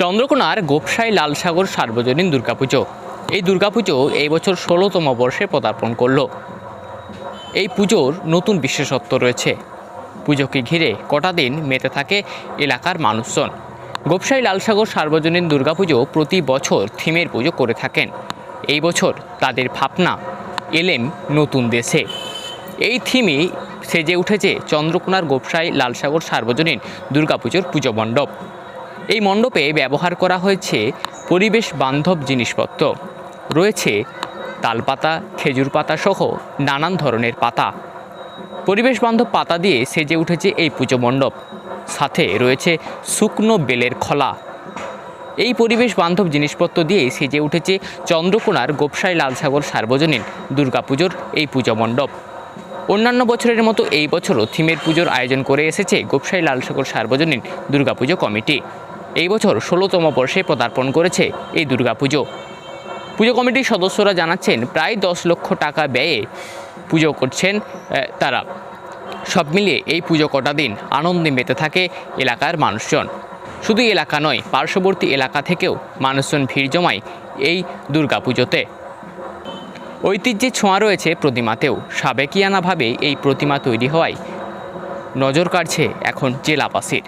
চন্দ্রকোনার গোপসাই লালসাগর সার্বজনীন দুর্গাপুজো। এই দুর্গাপুজো এই বছর ষোলোতম বর্ষে পদার্পণ করল। এই পুজোর নতুন বিশেষত্ব রয়েছে। পুজোকে ঘিরে কটা দিন মেতে থাকে এলাকার মানুষজন। গোপসাই লালসাগর সার্বজনীন দুর্গাপুজো প্রতি বছর থিমের পুজো করে থাকেন। এই বছর তাদের ভাবনা, এলেম নতুন দেশে। এই থিমে সেজে উঠেছে চন্দ্রকোনার গোপসাই লালসাগর সার্বজনীন দুর্গাপুজোর পুজো মণ্ডপ। এই মণ্ডপে ব্যবহার করা হয়েছে পরিবেশ বান্ধব জিনিসপত্র। রয়েছে তালপাতা, খেজুর পাতা সহ নানান ধরনের পাতা। পরিবেশ বান্ধব পাতা দিয়ে সেজে উঠেছে এই পুজো মণ্ডপ। সাথে রয়েছে শুকনো বেলের খলা। এই পরিবেশ বান্ধব জিনিসপত্র দিয়ে সেজে উঠেছে চন্দ্রকোনার গোপসাই লালসাগর সার্বজনীন দুর্গাপুজোর এই পুজো মণ্ডপ। অন্যান্য বছরের মতো এই বছরও থিমের পুজোর আয়োজন করে এসেছে গোপসাই লালসাগর সার্বজনীন দুর্গাপুজো কমিটি। এই বছর ষোলোতম বর্ষে পদার্পণ করেছে এই দুর্গাপুজো। পুজো কমিটির সদস্যরা জানাচ্ছেন, প্রায় দশ লক্ষ টাকা ব্যয়ে পুজো করছেন তারা। সব মিলিয়ে এই পুজো কটা দিন আনন্দে মেতে থাকে এলাকার মানুষজন। শুধু এলাকা নয়, পার্শ্ববর্তী এলাকা থেকেও মানুষজন ভিড় জমায় এই দুর্গাপুজোতে। ঐতিহ্যের ছোঁয়া রয়েছে প্রতিমাতেও। সাবেকিয়ানাভাবে এই প্রতিমা তৈরি হওয়ায় নজর কাড়ছে এখন জেলাবাসীর।